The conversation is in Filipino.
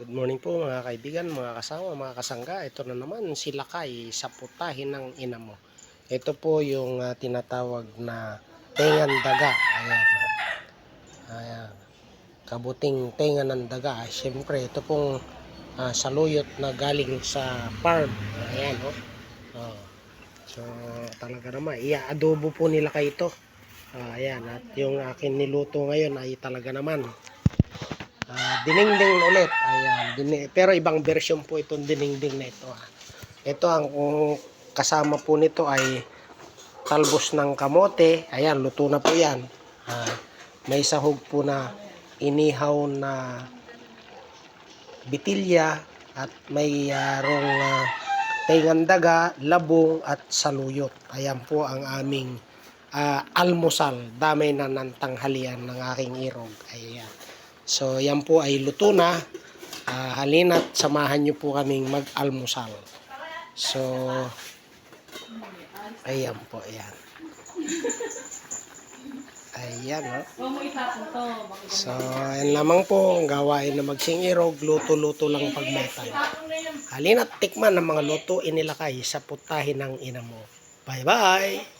Good morning po mga kaibigan, mga kasama, mga kasangga. Ito na naman si Lakay sa putahin ng ina mo. Ito po yung ah, tinatawag na tengan daga. Ayan. Ayan. Kabuting tenga ng daga. Siyempre, ito pong ah, saluyot na galing sa farm. Ayan, oh. Oh. So, talaga naman. Ia-adobo po nila kay ito. Ah, ayan. At yung akin niluto ngayon ay talaga naman dinengdeng ulit. Ayan, dini- pero ibang version po itong dinengdeng na ito. ah. Ito ang kasama po nito ay talbos ng kamote. Ayan, luto na po 'yan. Ah, may sahog po na inihaw na bitilya at may yarong uh, daga, labong at saluyot. Ayan po ang aming ah, almusal. Damay na ng tanghalian ng aking irog. Ayan. So, yan po ay luto na. Ah, halina't samahan nyo po kaming mag-almusal. So, ayan po, ayan. Ayan, oh. To. Bakit So, ayan lamang po ang gawain na magsingirog. Luto-luto lang pag may time. itapon na yan? Halina't tikman ang mga lutuin nila kay sa putahin ng ina mo. Bye-bye!